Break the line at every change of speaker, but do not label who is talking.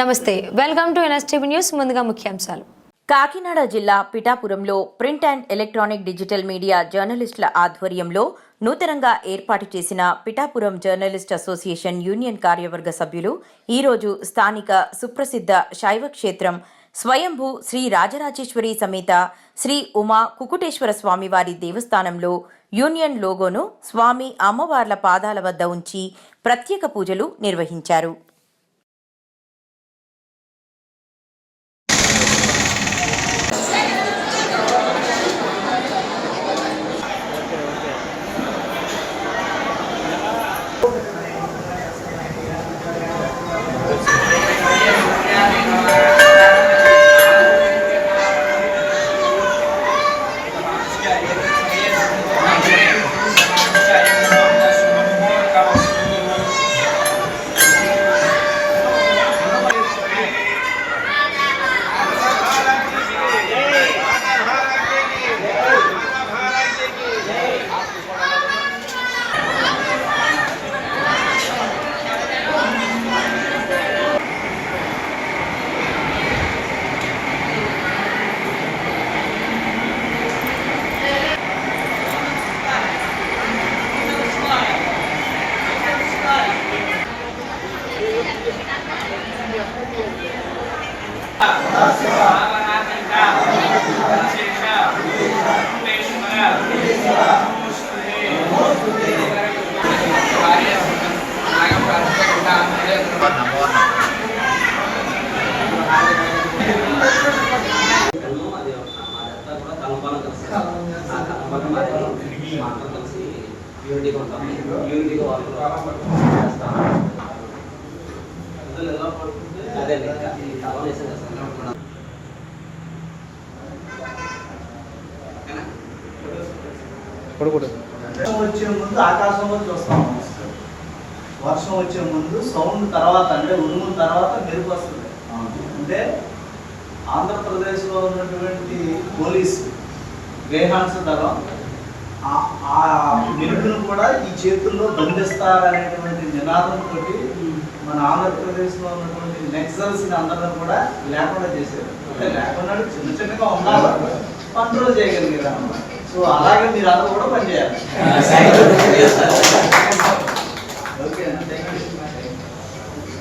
నమస్తే welcome to NSTV news. ముందుగా ముఖ్యాంశాలు.
కాకినాడ జిల్లా పిఠాపురంలో print and electronic digital media జర్నలిస్టుల ఆధ్వర్యంలో నూతనంగా ఏర్పాటు చేసిన పిఠాపురం జర్నలిస్ట్ అసోసియేషన్ యూనియన్ కార్యవర్గ సభ్యులు ఈరోజు స్థానిక సుప్రసిద్ధ శైవ క్షేత్రం స్వయంభూ శ్రీ రాజరాజేశ్వరి సమేత శ్రీ ఉమా కుకుటేశ్వర స్వామివారి దేవస్థానంలో యూనియన్ లోగోను స్వామి అమ్మవార్ల పాదాల వద్ద ఉంచి ప్రత్యేక పూజలు నిర్వహించారు.
yeah. యూనిటీగా ఉంటాం యూనిటీగా వాళ్ళు చేస్తాం అదే ఇంకా ఈ తలం వేసాం కదా సార్.
వర్షం వచ్చే ముందు ఆకాశంలో చూస్తాం వర్షం వచ్చే ముందు సౌండ్ తర్వాత అంటే ఉరుముల తర్వాత మెరుపు వస్తుంది. అంటే ఆంధ్రప్రదేశ్లో ఉన్నటువంటి పోలీసు గ్రేహాన్స్ దళం ఆ- ఆ మెరుపును కూడా ఈ చేతుల్లో బంధిస్తారనేటువంటి నినాదంతో మన ఆంధ్రప్రదేశ్లో ఉన్నటువంటి నెక్సల్స్ అందరూ కూడా లేకుండా చేశారు. అంటే లేకుండా చిన్న చిన్నగా ఉన్నారు. కంట్రోల్ చేయగలిగారు అన్నమాట సో అలాగే మీరు అందరూ కూడా పనిచేయాలి.